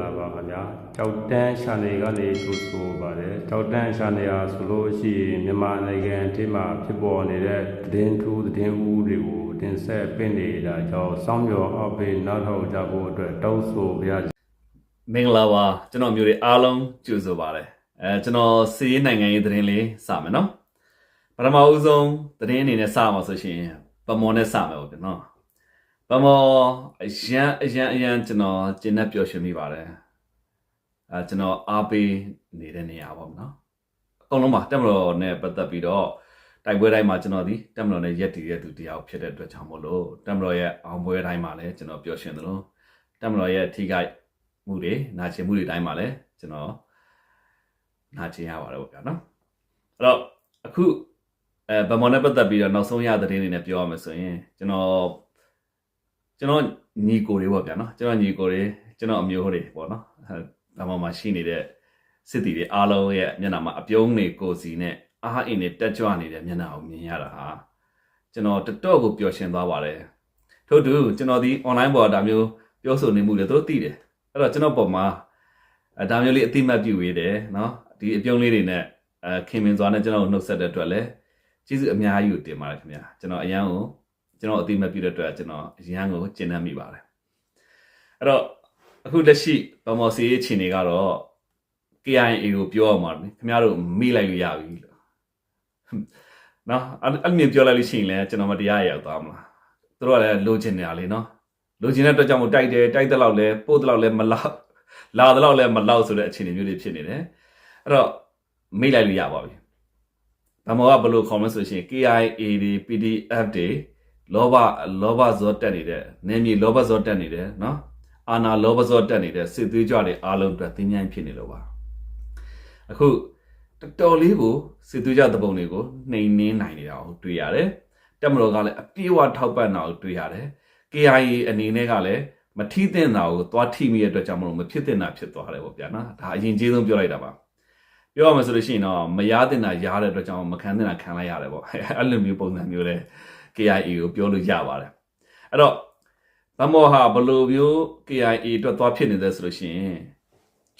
လာပါခင်ဗျာကြောက်တန်းရှာနေကနေထိုးဆိုပါတယ်ကြောက်တန်းရှာနေရဆိုလို့ရှိရင်မြန်မာနိုင်ငံအထိမှာဖြစ်ပေါ်နေတဲ့သတင်းထူးသတင်းဦးတွေကိုတင်ဆက်ပင့်နေတာကြောင့်စောင်းမြော်အပိနောက်ထောက်ကြဖို့အတွက်တောင်းဆိုပါရစေမင်္ဂလာပါကျွန်တော်မျိုးတွေအားလုံးကြိုဆိုပါရစေအဲကျွန်တော်စီးရေးနိုင်ငံရေးသတင်းလေးစမယ်နော်ပထမဦးဆုံးသတင်းအနေနဲ့စမှာဆိုရှင်ပမော်နဲ့စမယ်ပေါ့ဗျနော် ပမော်အရန်အရန်အရန်ကျွန်တော်ကျင်းနဲ့ပျော်ရွှင်မိပါတယ်အဲကျွန်တော်အားပေးနေတဲ့နေရာပေါ့နော်အကုန်လုံးပါတက်မတော်နဲ့ပတ်သက်ပြီးတော့တိုက်ပွဲတိုင်းမှာကျွန်တော်ဒီတက်မတော်နဲ့ရက်တည်တဲ့သူတရားဖြစ်တဲ့အတွက်ကြောင့်မို့လို့တက်မတော်ရဲ့အောင်ပွဲတိုင်းမှာလည်းကျွန်တော်ပျော်ရွှင်တယ်လို့တက်မတော်ရဲ့ထိခိုက်မှုတွေနာကျင်မှုတွေတိုင်းမှာလည်းကျွန်တော်နာကျင်ရပါတယ်ပေါ့ဗျာနော်အဲ့တော့အခုအဲဗမော်နဲ့ပတ်သက်ပြီးတော့နောက်ဆုံးရသတင်းတွေနဲ့ပြောရမယ်ဆိုရင်ကျွန်တော် ကျွန်တော်ညီကိုတွေပေါ့ဗျာနော်ကျွန်တော်ညီကိုတွေကျွန်တော်အမျိုးတွေပေါ့နော်ဒါမှမှရှိနေတဲ့စစ်တီတွေအားလုံးရဲ့မျက်နှာမှာအပြုံးတွေကိုစီနဲ့အားအင်းတွေတက်ကြွနေတဲ့မျက်နှာကိုမြင်ရတာဟာကျွန်တော်တတော့ကိုပျော်ရှင်သွားပါတယ်ထို့တူကျွန်တော်ဒီ online ပေါ်ဒါမျိုးပြောဆိုနေမှုတွေသူတို့သိတယ်အဲ့တော့ကျွန်တော်ပုံမှာဒါမျိုးလေးအတိမတ်ပြုဝေးတယ်နော်ဒီအပြုံးလေးတွေနဲ့အခင်မင်စွာနဲ့ကျွန်တော်နှုတ်ဆက်တဲ့အတွက်လည်းကျေးဇူးအများကြီးကိုတင်ပါတယ်ခင်ဗျာကျွန်တော်အရန်ကို ကျွန်တော်အတိမပြည့်တဲ့အတွက်ကျွန်တော်ရန်ကိုကျဉ်းနှံ့မိပါတယ်အဲ့တော့အခုလက်ရှိဗမော်စီရဲ့အခြေအနေကတော့ KIA ကိုပြောရမှာခင်ဗျားတို့မေ့လိုက်လို့ရပြီလို့နော်အဲ့မြင်ပြောလိုက်လို့ရှိရင်လည်းကျွန်တော်မတရားရောက်သွားမလားသူတို့ကလည်းလိုချင်နေတာလေနော်လိုချင်တဲ့အတွက်ကြောင့်တိုက်တယ်တိုက်တဲ့လောက်လဲပို့တဲ့လောက်လဲမလောက်လာတဲ့လောက်လဲမလောက်ဆိုတဲ့အခြေအနေမျိုးတွေဖြစ်နေတယ်အဲ့တော့မေ့လိုက်လို့ရပါပြီဗမော်ကဘယ်လို comment ဆိုရှင် KIA တွေ PDF တွေ လောဘလောဘဇောတက်နေတဲ့နေမြေလောဘဇောတက်နေတယ်နော်အာနာလောဘဇောတက်နေတဲ့စစ်သွေးကြွတွေအားလုံးအတွက်တင်းញိုင်းဖြစ်နေလို့ပါအခုတော်တော်လေးကိုစစ်သွေးကြွသဘုံတွေကိုနှိမ်နှင်းနိုင်နေတာကိုတွေ့ရတယ်တက်မတော်ကလည်းအပြေးအဝထောက်ပံ့တာကိုတွေ့ရတယ် KIA အနေနဲ့ကလည်းမထိသင့်တာကိုသွားထိမိတဲ့အတွက်ကြောင့်မလို့မဖြစ်သင့်တာဖြစ်သွားတယ်ပေါ့ဗျာနော်ဒါအရင်ကြီးဆုံးပြောလိုက်တာပါပြောရမယ်ဆိုလို့ရှိရင်တော့မရသင့်တာရတဲ့အတွက်ကြောင့်မခံသင့်တာခံလိုက်ရတယ်ပေါ့အဲ့လိုမျိုးပုံစံမျိုးလဲ KIA ကိုပြောလို့ရပါတယ်အဲ့တော့ဗမောဟာဘယ်လိုမျိုး KIA အတွက်သွားဖြစ်နေတယ်ဆိုလို့ရှိရင်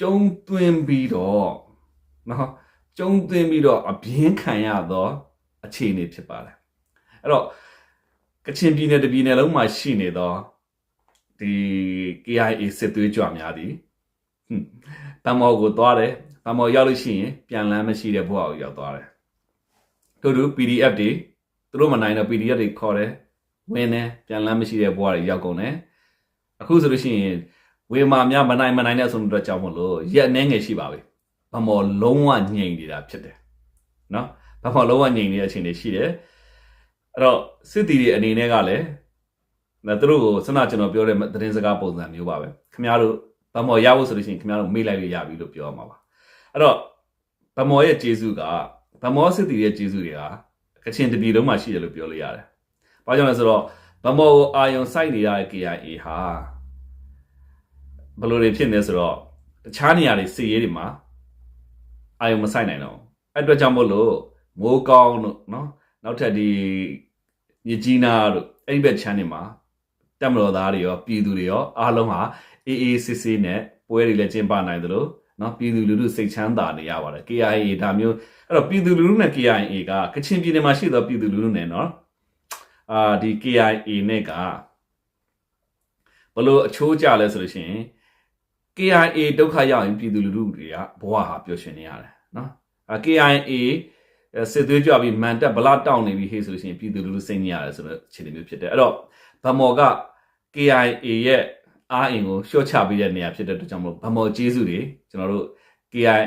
ကျုံသွင်းပြီးတော့နော်ကျုံသွင်းပြီးတော့အပြင်းခံရသောအခြေအနေဖြစ်ပါတယ်အဲ့တော့ကချင်ပြည်နယ်တစ်ပြည်နယ်လုံးမှာရှိနေသောဒီ KIA စစ်သွေးကြွများသည်ဟွန်းတမော်ကိုသွားတယ်တမော်ရောက်လို့ရှိရင်ပြန်လန်းမရှိတဲ့ဘဝကိုရောက်သွားတယ်တို့တို့ PDF တွေ သူတို့မနိုင်တော့ PDF တွေခေါ်တယ်ဝင်တယ်ပြန်လန်းမရှိတဲ့ဘဝတွေရောက်ကုန်တယ်အခုဆိုလို့ရှိရင်ဝေမာများမနိုင်မနိုင်တဲ့ဆိုတော့ကြောင့်မလို့ရက်နှဲငယ်ရှိပါပြီဗမော်လုံးဝငြိမ်နေတာဖြစ်တယ်နော်ဗမော်လုံးဝငြိမ်နေတဲ့အခြေအနေရှိတယ်အဲ့တော့စစ်တီတွေအနေနဲ့ကလည်းဒါသူတို့ကိုစနကျွန်တော်ပြောတဲ့သတင်းစကားပုံစံမျိုးပါပဲခင်ဗျားတို့ဗမော်ရဖို့ဆိုလို့ရှိရင်ခင်ဗျားတို့မေ့လိုက်လို့ရပြီလို့ပြောမှာပါအဲ့တော့ဗမော်ရဲ့ကျေးဇူးကဗမော်စစ်တီရဲ့ကျေးဇူးတွေက ကချင်တပြည်လုံးမှာရှိတယ်လို့ပြောလို့ရတယ်။ဘာကြောင့်လဲဆိုတော့ဗမော်ကိုအာယုံစိုက်နေရတဲ့ KIA ဟာဘယ်လိုတွေဖြစ်နေဆိုတော့တခြားနေရာတွေစီရေးတွေမှာအာယုံမစိုက်နိုင်တော့ဘူးအဲ့အတွက်ကြောင့်မို့လို့မိုးကောင်းတို့နော်နောက်ထပ်ဒီမြကြီးနာတို့အဲ့ဒီဘက်ချမ်းတွေမှာတက်မတော်သားတွေရောပြည်သူတွေရောအားလုံးဟာအေးအေးဆေးဆေးနဲ့ပွဲတွေလည်းကျင်းပနိုင်သလို နော်ပြည်သူလူထုစိတ်ချမ်းသာနေရပါတယ် KIA ဒါမျိုးအဲ့တော့ပြည်သူလူထုနဲ့ KIA ကကချင်ပြည်နယ်မှာရှိသောပြည်သူလူထုနဲ့နော်အာဒီ KIA နဲ့ကဘလို့အချိုးကြလဲဆိုလို့ရှိရင် KIA ဒုက္ခရောက်ရင်ပြည်သူလူထုတွေကဘဝဟာပျော်ရွှင်နေရတယ်နော်အာ KIA အဲစစ်သွေးကြွပြီးမန်တက်ဗလာတောင်းနေပြီဟေးဆိုလို့ရှိရင်ပြည်သူလူထုစိတ်ညရတယ်ဆိုတော့အခြေအနေမျိုးဖြစ်တယ်အဲ့တော့ဗမော်က KIA ရဲ့ အားအင်ကိုရှော့ချပေးတဲ့နေရာဖြစ်တဲ့အတွက်ကြောင့်မလို့ဗမော်ကျေးဇူးတွေကျွန်တော်တို့ KI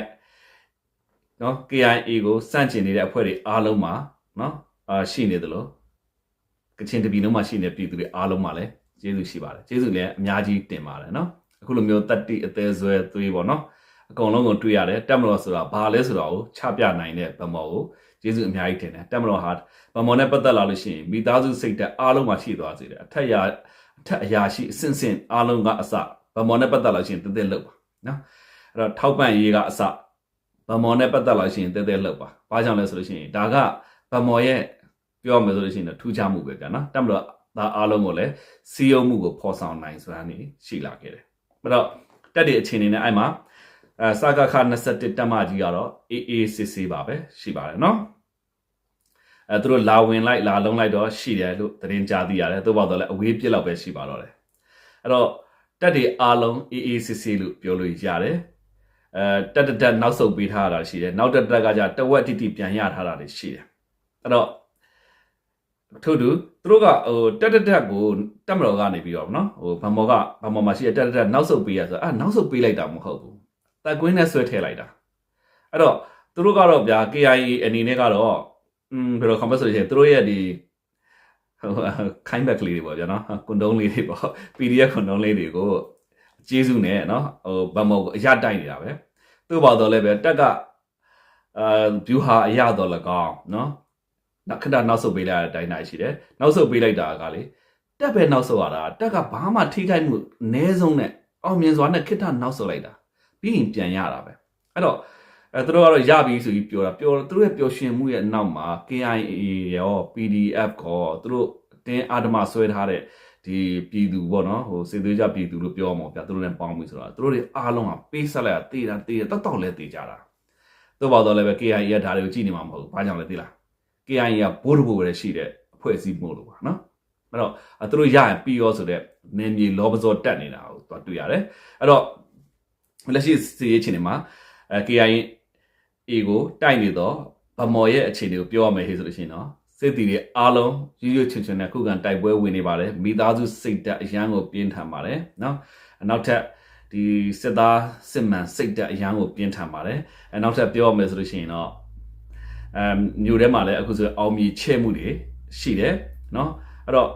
နော် KIA ကိုစန့်ကျင်နေတဲ့အဖွဲ့တွေအားလုံးမှာနော်အာရှိနေသလိုကချင်တပြည်လုံးမှာရှိနေတဲ့ပြည်သူတွေအားလုံးမှာလည်းကျေးဇူးရှိပါတယ်ကျေးဇူးလည်းအများကြီးတင်ပါတယ်နော်အခုလိုမျိုးတက်တိအသေးဆွဲသွေးပေါ့နော်အကုန်လုံးကိုတွေ့ရတယ်တက်မလို့ဆိုတာဘာလဲဆိုတာကိုချပြနိုင်တဲ့ဗမော်ကိုကျေးဇူးအများကြီးတင်တယ်တက်မလို့ဟာဗမော်နဲ့ပတ်သက်လာလို့ရှိရင်မိသားစုစိတ်တက်အားလုံးမှာရှိသွားစေတယ်အထက်ရအ ထက်အရာရှိအဆင့်ဆင့်အားလုံးကအစဗမော်နဲ့ပတ်သက်လာလို့ရှိရင်တသက်လောက်ပါနော်အဲ့တော့ထောက်ပံ့ရေးကအစဗမော်နဲ့ပတ်သက်လာလို့ရှိရင်တသက်လောက်ပါဘာကြောင့်လဲဆိုလို့ရှိရင်ဒါကဗမော်ရဲ့ပြောမယ်ဆိုလို့ရှိရင်ထူးခြားမှုပဲကနော်တက်မလို့ဒါအားလုံးကိုလည်းစီယုံမှုကိုဖော်ဆောင်နိုင်စွမ်းနေရှိလာခဲ့တယ်အဲ့တော့တက်တဲ့အခြေအနေနဲ့အဲ့မှာအဲစကခ21တက်မကြီးကတော့ AACC ပါပဲရှိပါတယ်နော် အဲသူတို့လာဝင်လိုက်လာလုံးလိုက်တော့ရှိတယ်လို့သတင်းကြားသိရတယ်သို့ပါတော့လည်းအဝေးပြစ်လောက်ပဲရှိပါတော့တယ်အဲ့တော့တက်တွေအားလုံး AACC လို့ပြောလို့ရတယ်အဲတက်တက်တက်နောက်ဆုတ်ပေးထားတာရှိတယ်နောက်တက်တက်ကကြတဝက်တိတိပြန်ရထားတာတွေရှိတယ်အဲ့တော့ထို့တူသူတို့ကဟိုတက်တက်တက်ကိုတက်မတော်ကနေပြီးတော့နော်ဟိုဗမောကဗမောမှာရှိတဲ့တက်တက်တက်နောက်ဆုတ်ပေးရဆိုอ่ะနောက်ဆုတ်ပေးလိုက်တာမဟုတ်ဘူးတက်ကွင်းနဲ့ဆွဲထည့်လိုက်တာအဲ့တော့သူတို့ကတော့ဗျာ KIA အနေနဲ့ကတော့ อืมဘယ်လို comment ဆိုရင်သူတို့ရဲ့ဒီဟိုခိုင်းဘက်ကလေးတွေပေါ့ဗျာနော်ကွန်ဒုံးလေးတွေပေါ့ PDF ကွန်ဒုံးလေးတွေကိုကျေးဇူးနဲ့နော်ဟိုဗမောကိုအရတိုက်နေတာပဲသူ့ဘာတော့လဲပဲတက်ကအာ view ဟာအရတော့လကောင်းနော်နောက်ခဏနောက်ဆုတ်ပေးလိုက်တဲ့အတိုင်းတိုင်းရှိတယ်နောက်ဆုတ်ပေးလိုက်တာကလေတက်ပဲနောက်ဆုတ်ရတာတက်ကဘာမှထိခိုက်မှုအနည်းဆုံးနဲ့အောင်မြင်စွာနဲ့ခဏနောက်ဆုတ်လိုက်တာပြီးရင်ပြန်ရတာပဲအဲ့တော့ အဲသူတို့ကတော့ရပြီဆိုပြီးပြောတာပြောသူတို့ရဲ့ပျော်ရွှင်မှုရဲ့အနောက်မှာ KIA ရော PDF ကောသူတို့တင်းအာဓမဆွဲထားတဲ့ဒီပြည်သူပေါ့နော်ဟိုစေသေးကြပြည်သူလို့ပြောမှာဗျာသူတို့နဲ့ပေါင်းပြီဆိုတော့သူတို့တွေအားလုံးကပေးဆက်လိုက်တာတေးတာတေးတာတတ်တော့လဲတေးကြတာသို့ပါတော့လည်းပဲ KIA ကဒါတွေကိုကြည့်နေမှာမဟုတ်ဘူးဘာကြောင့်လဲသိလား KIA ကဘိုးတဘိုးပဲရှိတဲ့အဖွဲ့အစည်းမို့လို့ပါနော်အဲ့တော့အဲသူတို့ရရင်ပြီးရောဆိုတဲ့နေမြေလောပစောတက်နေတာကိုသူတွေ့ရတယ်အဲ့တော့လက်ရှိစီရေးချင်းတွေမှာအဲ KIA A ကိုတိုက်နေတော့ဗမော်ရဲ့အခြေအနေကိုပြောရမယ်ဟေ့ဆိုလို့ရှိရင်တော့စစ်တီတွေအားလုံးရွရွချွန်ချွန်နဲ့ခုခံတိုက်ပွဲဝင်နေပါတယ်မိသားစုစိတ်ဓာတ်အရန်ကိုပြင်းထန်ပါတယ်နော်နောက်ထပ်ဒီစစ်သားစစ်မှန်စိတ်ဓာတ်အရန်ကိုပြင်းထန်ပါတယ်အဲနောက်ထပ်ပြောရမယ်ဆိုလို့ရှိရင်တော့အမ်မြို့ထဲမှာလည်းအခုဆိုအောင်မြေချဲ့မှုတွေရှိတယ်နော်အဲ့တော့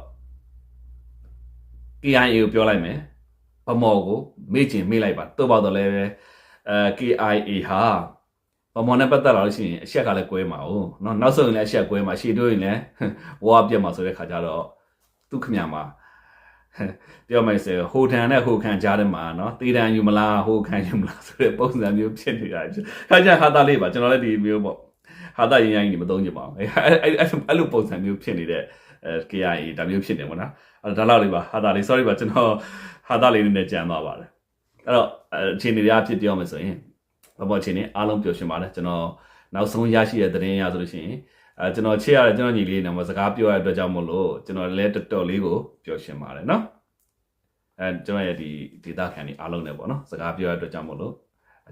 KIA ကိုပြောလိုက်မယ်ဗမော်ကိုမေ့ချင်မေ့လိုက်ပါတော့ပါတော့လည်းပဲအဲ KIA ဟာ ဗမော်နဲ့ပတ်သက်လာလို့ရှိရင်အချက်ကလည်းကွဲမှာ哦เนาะနောက်ဆုံးရင်လည်းအချက်ကွဲမှာရှေ့တိုးရင်လည်းဝါပြတ်မှာဆိုတဲ့ခါကျတော့သူခမညာမှာပြောမယ်ဆိုဟိုထန်နဲ့ဟိုခံကြားတယ်မှာเนาะတေးတန်ယူမလားဟိုခံယူမလားဆိုတဲ့ပုံစံမျိုးဖြစ်နေတာခါကျဟာတာလေးပါကျွန်တော်လည်းဒီမျိုးပေါ့ဟာတာရင်ရင်ကြီးမသုံးချင်ပါဘူးအဲအဲ့အဲ့လိုပုံစံမျိုးဖြစ်နေတဲ့အဲ KIA ဒါမျိုးဖြစ်နေမှာနော်အဲ့ဒါလောက်လေးပါဟာတာလေး sorry ပါကျွန်တော်ဟာတာလေးနဲ့ကြံသွားပါတယ်အဲ့တော့အခြေအနေတွေအဖြစ်ပြောမယ်ဆိုရင် ဘဘောအခြေအနေအားလုံးပျော်ရွှင်ပါတယ်ကျွန်တော်နောက်ဆုံးရရှိတဲ့သတင်းရဆိုလို့ရှိရင်အဲကျွန်တော်ချစ်ရတဲ့ကျွန်တော်ညီလေးနဲ့မစကားပြောရတဲ့အတွက်ကြောင့်မို့လို့ကျွန်တော်လည်းတော်တော်လေးကိုပျော်ရွှင်ပါတယ်နော်အဲကျွန်တော်ရဲ့ဒီဒေတာခံတွေအားလုံးနဲ့ပေါ့နော်စကားပြောရတဲ့အတွက်ကြောင့်မို့လို့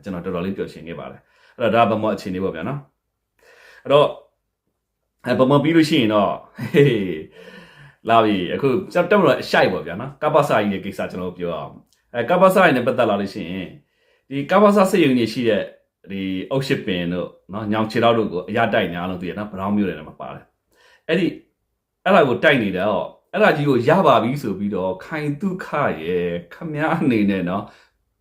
ကျွန်တော်တော်တော်လေးပျော်ရွှင်ခဲ့ပါတယ်အဲ့တော့ဒါဘဘောအခြေအနေပေါ့ဗျာနော်အဲ့တော့အဲဘဘောပြီးလို့ရှိရင်တော့ဟေးလာပြီအခုစက်တက်မလို့အရှိုက်ပေါ့ဗျာနော်ကပ္ပစာကြီးရဲ့ကိစ္စကျွန်တော်ပြောအောင်အဲကပ္ပစာကြီးနဲ့ပတ်သက်လာလို့ရှိရင် ဒီကပ္ပစာစစ်ရုံကြီးရှိတဲ့ဒီအုတ်ရှစ်ပင်တို့နော်ညောင်ခြေတော့တို့ကိုအရတိုက်နေအောင်လို့သိရနော်ဘရောင်းမျိုးတွေမှာပါတယ်အဲ့ဒီအဲ့ဒါကိုတိုက်နေတော့အဲ့ဒါကြီးကိုရပါပြီဆိုပြီးတော့ခိုင်ဒုက္ခရဲ့ခမည်းအနေနဲ့နော်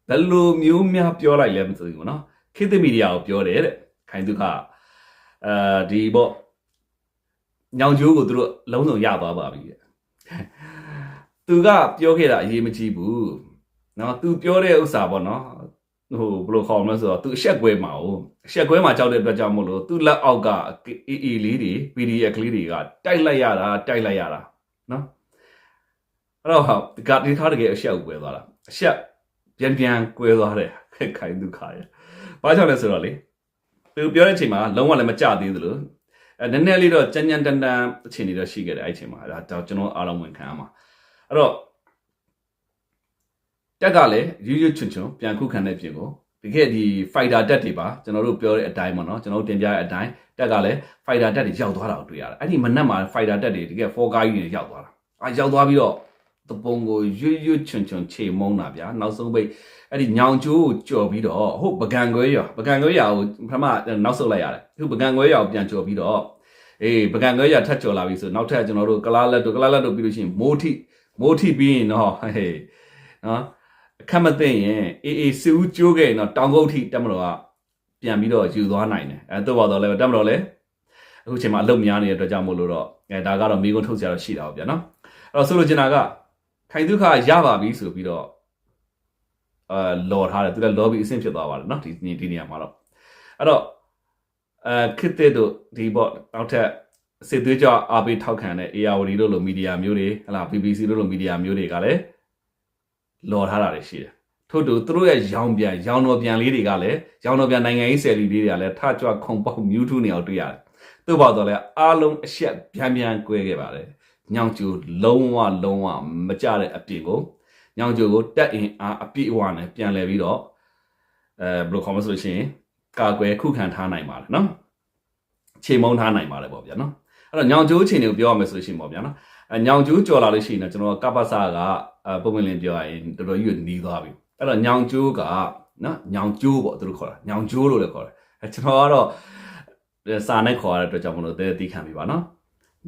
ဘယ်လိုမျိုးများပြောလိုက်လဲမသိဘူးနော်ခေတ်သစ်မီဒီယာကိုပြောတယ်တဲ့ခိုင်ဒုက္ခအဲဒီပေါ့ညောင်ကျိုးကိုသူတို့လုံးစုံရသွားပါပြီတဲ့သူကပြောခဲ့တာအရေးမကြီးဘူးနော်သူပြောတဲ့ဥစ္စာပေါ့နော် ဟိုဘယ်လိုခေါ်မလဲဆိုတော့သူအဆက်ကွဲမှာ哦အဆက်ကွဲမှာကြောက်တဲ့အတွက်ကြောင့်မို့လို့သူလက်အောက်ကအေးအေးလေးတွေ PDF ကလေးတွေကတိုက်လိုက်ရတာတိုက်လိုက်ရတာနော်အဲ့တော့ဟာဒီကဒီခါတကယ်အဆက်ကွဲသွားတာအဆက်ပြန်ပြန်ကွဲသွားတယ်ခိုင်ဒုက္ခရဘာကြောင့်လဲဆိုတော့လေသူပြောတဲ့အချိန်မှာလုံးဝလည်းမကြသေးသလိုအဲနည်းနည်းလေးတော့ကြမ်းကြမ်းတန်တန်အချိန်တွေတော့ရှိခဲ့တယ်အဲ့အချိန်မှာဒါကျွန်တော်အားလုံးဝင်ခံရမှာအဲ့တော့ တက်ကလည်းရွရွချွန်ချွန်ပြန်ခုခံတဲ့ပြင်ကိုတကယ်ဒီ fighter တက်တွေပါကျွန်တော်တို့ပြောတဲ့အတိုင်းပေါ့နော်ကျွန်တော်တို့တင်ပြတဲ့အတိုင်းတက်ကလည်း fighter တက်တွေရောက်သွားတာကိုတွေ့ရတယ်အဲ့ဒီမနက်မှာ fighter တက်တွေတကယ်4ကားကြီးတွေရောက်သွားတာအာရောက်သွားပြီးတော့တပုံကိုရွရွချွန်ချွန်ခြေမုံတာဗျာနောက်ဆုံးပိတ်အဲ့ဒီညောင်ကျိုးကိုကြော်ပြီးတော့ဟုတ်ပကံခွဲရပကံခွဲရကိုပထမနောက်ဆုတ်လိုက်ရတယ်အခုပကံခွဲရကိုပြန်ကြော်ပြီးတော့အေးပကံခွဲရထပ်ကြော်လာပြီဆိုနောက်ထပ်ကျွန်တော်တို့ကလားလက်တို့ကလားလက်တို့ပြီးလို့ရှိရင်မိုးထိမိုးထိပြီးရင်တော့ဟေးနော် အခက်မသိရင်အေးအေးစူးကျိုးခဲ့ရင်တော့တောင်ကုတ်ထိတက်မတော်ကပြန်ပြီးတော့ယူသွားနိုင်တယ်အဲသို့ပါတော့လည်းတက်မတော်လည်းအခုချိန်မှာအလုပ်များနေတဲ့အတွက်ကြောင့်မို့လို့တော့အဲဒါကတော့မိကုန်းထုတ်စရာတော့ရှိတာပေါ့ဗျာနော်အဲ့တော့ဆိုလိုချင်တာကခိုင်ဒုက္ခရပါပြီဆိုပြီးတော့အာလော်ထားတယ်သူလည်းလော်ဘီအဆင့်ဖြစ်သွားပါတယ်နော်ဒီဒီနေရာမှာတော့အဲ့တော့အဲခစ်တဲ့တို့ဒီပေါ့နောက်ထပ်စစ်သွေးကြောအားပေးထောက်ခံတဲ့ ARD တို့လိုမီဒီယာမျိုးတွေဟလာ BBC တို့လိုမီဒီယာမျိုးတွေကလည်း လော်ထားတာတွေရှိတယ်ထို့တူသူတို့ရဲ့ရောင်ပြန်ရောင်တော်ပြန်လေးတွေကလည်းရောင်တော်ပြန်နိုင်ငံရေးဆယ်လီလေးတွေကလည်းထကြွခုံပေါက်မြူးထူးနေအောင်တွေ့ရတယ်။သို့ပါတော့လည်းအားလုံးအဆက်ပြန်ပြန်ကွဲခဲ့ပါတယ်။ညောင်ကျူလုံးဝလုံးဝမကြတဲ့အပြင်ကိုညောင်ကျူကိုတက်အင်အားအပြည့်အဝနဲ့ပြန်လဲပြီးတော့အဲဘယ်လိုခေါ်မလဲဆိုလို့ရှိရင်ကာကွယ်ခုခံထားနိုင်ပါတယ်နော်။ချိန်မုံထားနိုင်ပါတယ်ပေါ့ဗျာနော်။အဲ့တော့ညောင်ကျူအခြေအနေကိုပြောရမယ်ဆိုလို့ရှိရင်ပေါ့ဗျာနော်။အဲ ညောင်ကျူကြော်လာလို့ရှိရင်တော့ကျွန်တော်ကပ္ပစကအဲပုံမှန်လင်းပြောရရင်တော်တော်ကြီးနီးသွားပြီ။အဲ့တော့ညောင်ကျိုးကနော်ညောင်ကျိုးပေါ့သူတို့ခေါ်တာညောင်ကျိုးလို့လည်းခေါ်တယ်အဲကျွန်တော်ကတော့စာနဲ့ခေါ်ရတဲ့အတွက်ကြောင့်မလို့တဲတီးခံပြီပါနော်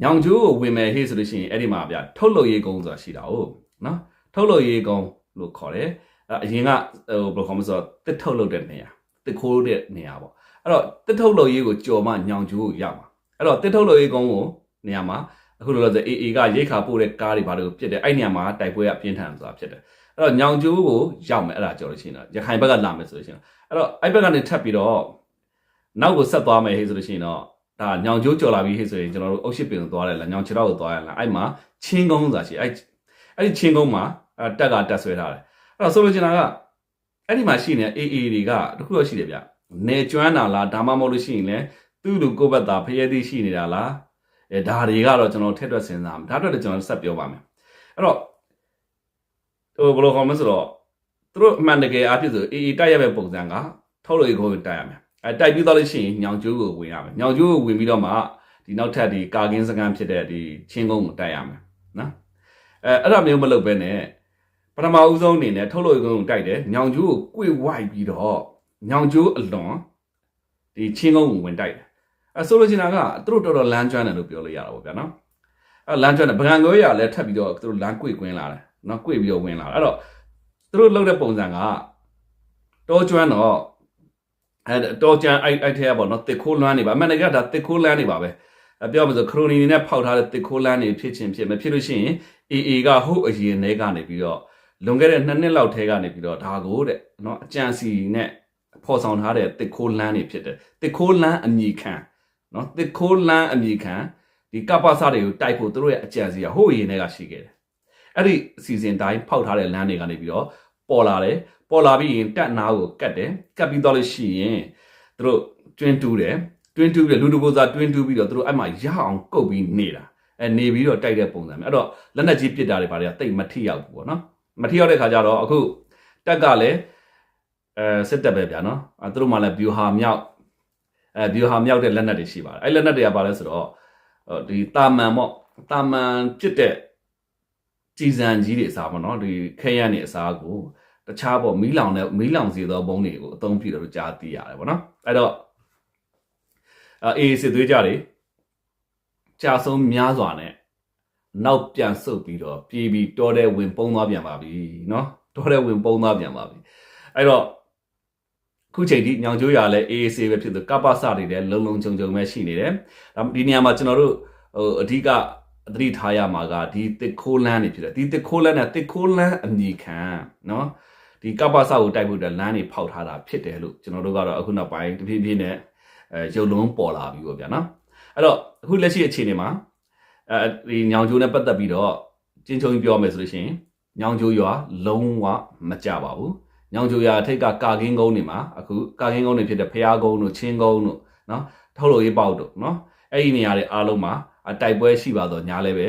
ညောင်ကျိုးကိုဝင်မယ်ဟေ့ဆိုလို့ရှိရင်အဲ့ဒီမှာဗျထုတ်လို့ရေးကုန်းဆိုတာရှိတာဟုတ်နော်ထုတ်လို့ရေးကုန်းလို့ခေါ်တယ်အဲအရင်ကဟိုဘယ်လိုခေါ်မလဲဆိုတော့တစ်ထုတ်လို့တဲ့နေရာတစ်ခိုးတဲ့နေရာပေါ့အဲ့တော့တစ်ထုတ်လို့ရေးကိုကြော်မှညောင်ကျိုးကိုရောက်မှာအဲ့တော့တစ်ထုတ်လို့ရေးကုန်းကိုနေရာမှာ အခုလိုလို့ဆိုအေအေကရိတ်ခါပို့တဲ့ကားတွေဘာလို့ဖြစ်တယ်အဲ့နေရာမှာတိုက်ပွဲကပြင်းထန်ဆိုတာဖြစ်တယ်အဲ့တော့ညောင်ကျိုးကိုရောက်မယ်အဲ့ဒါကြော်လို့ရှိရင်တော့ရခိုင်ဘက်ကလာမယ်ဆိုလို့ရှိရင်အဲ့တော့အဲ့ဘက်ကနေထပ်ပြီးတော့နောက်ကိုဆက်သွားမယ်ဟေ့ဆိုလို့ရှိရင်တော့ဒါညောင်ကျိုးကြော်လာပြီးဟေ့ဆိုရင်ကျွန်တော်တို့အုတ်ရှိပင်ကိုသွားတယ်လားညောင်ခြေတော့ကိုသွားရလားအဲ့မှာချင်းကုန်းဆိုတာရှိအဲ့အဲ့ဒီချင်းကုန်းမှာအဲ့တက်ကတက်ဆွဲထားတယ်အဲ့တော့ဆိုလိုချင်တာကအဲ့ဒီမှာရှိနေတဲ့အေအေတွေကတခုတော့ရှိတယ်ဗျနေကျွမ်းတာလားဒါမှမဟုတ်လို့ရှိရင်လည်းသူ့လူကိုယ့်ဘက်သားဖျဲသည်ရှိနေတာလား အဲဒါတွေကတော့ကျွန်တော်ထက်တွက်စဉ်းစားမယ်ဒါအတွက်လည်းကျွန်တော်ဆက်ပြောပါမယ်အဲ့တော့ဟိုဘယ်လိုခေါ်မလဲဆိုတော့သူတို့အမှန်တကယ်အားဖြင့်ဆိုအေအေတိုက်ရမယ့်ပုံစံကထုတ်လို့ကိုတိုက်ရမယ်အဲတိုက်ပြီးတော့လို့ရှိရင်ညောင်ကျိုးကိုဝင်ရမယ်ညောင်ကျိုးကိုဝင်ပြီးတော့မှဒီနောက်ထပ်ဒီကာကင်းစကန်ဖြစ်တဲ့ဒီချင်းကုန်းကိုတိုက်ရမယ်နော်အဲအဲ့ဒါမျိုးမလုပ်ဘဲနဲ့ပထမဦးဆုံးအနေနဲ့ထုတ်လို့ကိုတိုက်တယ်ညောင်ကျိုးကိုကြွေဝိုက်ပြီးတော့ညောင်ကျိုးအလွန်ဒီချင်းကုန်းကိုဝင်တိုက်တယ် အဲဆိုလိုချင်တာကသူတို့တော်တော်လမ်းကျွမ်းတယ်လို့ပြောလို့ရတာပေါ့ဗျာနော်အဲလမ်းကျွမ်းတယ်ဗကန်ကိုရလည်းထပ်ပြီးတော့သူတို့လမ်းကွေကွင်းလာတယ်နော်ကွေပြီးတော့ဝင်လာတယ်အဲ့တော့သူတို့လုပ်တဲ့ပုံစံကတောကျွမ်းတော့အဲတောကျွမ်းအဲ့အဲ့ထဲကပေါ့နော်တစ်ခိုးလွမ်းနေပါအမှန်တကယ်ဒါတစ်ခိုးလမ်းနေပါပဲအပြောမှဆိုခရိုနီနေနဲ့ဖောက်ထားတဲ့တစ်ခိုးလမ်းနေဖြစ်ချင်းဖြစ်မဖြစ်လို့ရှိရင် AA ကဟုတ်အရင်ထဲကနေပြီးတော့လွန်ခဲ့တဲ့နှစ်နှစ်လောက်ထဲကနေပြီးတော့ဒါကိုတဲ့နော်အကြံစီနဲ့ဖော်ဆောင်ထားတဲ့တစ်ခိုးလမ်းနေဖြစ်တယ်တစ်ခိုးလမ်းအမိခံ နော်တစ်ခိုးလမ်းအမိခံဒီကပ္ပစတွေကိုတိုက်ဖို့သူတို့ရဲ့အကြံစီကဟိုအရင်ထဲကရှိခဲ့တယ်အဲ့ဒီအစီအစဉ်တိုင်းဖောက်ထားတဲ့လမ်းတွေကနေပြီးတော့ပေါ်လာတယ်ပေါ်လာပြီးရင်တက်နာကိုကတ်တယ်ကတ်ပြီးတော့လို့ရှိရင်သူတို့တွင်းတူးတယ်တွင်းတူးပြီးလူတကိုစားတွင်းတူးပြီးတော့သူတို့အဲ့မှာရအောင်ကုတ်ပြီးနေတာအဲနေပြီးတော့တိုက်တဲ့ပုံစံမျိုးအဲ့တော့လက်နက်ကြီးပစ်တာတွေဘာတွေကတိတ်မထိရောက်ဘူးပေါ့နော်မထိရောက်တဲ့ခါကျတော့အခုတက်ကလည်းအဲစစ်တပ်ပဲဗျာနော်အဲသူတို့မှလည်းဘျူဟာမြောက် အဲဘျူဟာမြောက်တဲ့လက်နက်တွေရှိပါတယ်အဲ့လက်နက်တွေကဘာလဲဆိုတော့ဒီတာမန်ပေါ့တာမန်ပစ်တဲ့ကြည်စံကြီးတွေအစားပေါ့နော်ဒီခဲရန်တွေအစားကိုတခြားပေါ့မီးလောင်တဲ့မီးလောင်စေသောဘုံတွေကိုအသုံးပြုတယ်လို့ကြားသိရတယ်ပေါ့နော်အဲ့တော့အေးစစ်သွေးကြတွေကြာဆုံးများစွာနဲ့နောက်ပြန်ဆုတ်ပြီးတော့ပြေးပြီးတောတဲ့ဝင်ပုံသွားပြန်ပါပြီเนาะတောတဲ့ဝင်ပုံသွားပြန်ပါပြီအဲ့တော့ ခုချိန်ထိညောင်ကျိုးရလည်း AAC ပဲဖြစ်သူကပ္ပစတွေလည်းလုံလုံချုံချုံပဲရှိနေတယ်ဒါဒီနေရာမှာကျွန်တော်တို့ဟိုအဓိကသတိထားရမှာကဒီတစ်ခိုးလန်းနေဖြစ်တယ်ဒီတစ်ခိုးလန်းနဲ့တစ်ခိုးလန်းအမြခံနော်ဒီကပ္ပစကိုတိုက်ဖို့အတွက်လမ်းတွေဖောက်ထားတာဖြစ်တယ်လို့ကျွန်တော်တို့ကတော့အခုနောက်ပိုင်းတဖြည်းဖြည်းနဲ့အဲရုပ်လုံးပေါ်လာပြီပေါ့ဗျာနော်အဲ့တော့အခုလက်ရှိအခြေအနေမှာအဲဒီညောင်ကျိုးနဲ့ပတ်သက်ပြီးတော့ကျဉ်ချုံပြောမယ်ဆိုလို့ရှိရင်ညောင်ကျိုးရွာလုံးဝမကြပါဘူး ညောင်ကျိုးရွာအထိတ်ကကာကင်းကုန်းတွေမှာအခုကာကင်းကုန်းတွေဖြစ်တဲ့ဖျားကုန်းတို့ချင်းကုန်းတို့နော်ထုတ်လို့ရေးပေါက်တို့နော်အဲ့ဒီနေရာတွေအားလုံးမှာတိုက်ပွဲရှိပါတော့ညာလည်းပဲ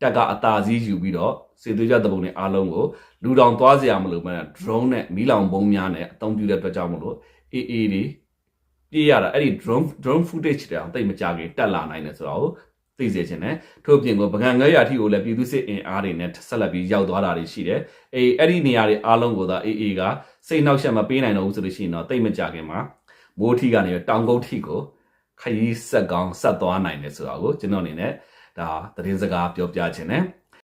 တက်ကအသာစီးယူပြီးတော့စေသွေးကြတဲ့ပုံတွေအားလုံးကိုလူတောင်သွားစရာမလိုမဲ့ drone နဲ့မီးလောင်ပုံးများနဲ့အသုံးပြုတဲ့အတွက်ကြောင့်မလို့ AA တွေပြေးရတာအဲ့ဒီ drone drone footage တွေအောင်တိတ်မကြခင်တက်လာနိုင်တယ်ဆိုတော့ သိစေချင်တယ်ထို့ပြင်ကိုပကံငဲရထီကိုလည်းပြည်သူစစ်အင်အားတွေနဲ့ဆက်လက်ပြီးရောက်သွားတာတွေရှိတယ်အေးအဲ့ဒီနေရာတွေအားလုံးကိုသာ AA ကစိတ်နှောက်ယှက်မပေးနိုင်တော့ဘူးဆိုလို့ရှိရင်တော့တိတ်မကြခင်မှာမိုးထီကနေတောင်ကုန်းထီကိုခရီးဆက်ကောင်းဆက်သွားနိုင်တယ်ဆိုတာကိုကျွန်တော်အနေနဲ့ဒါသတင်းစကားပြောပြခြင်းနဲ့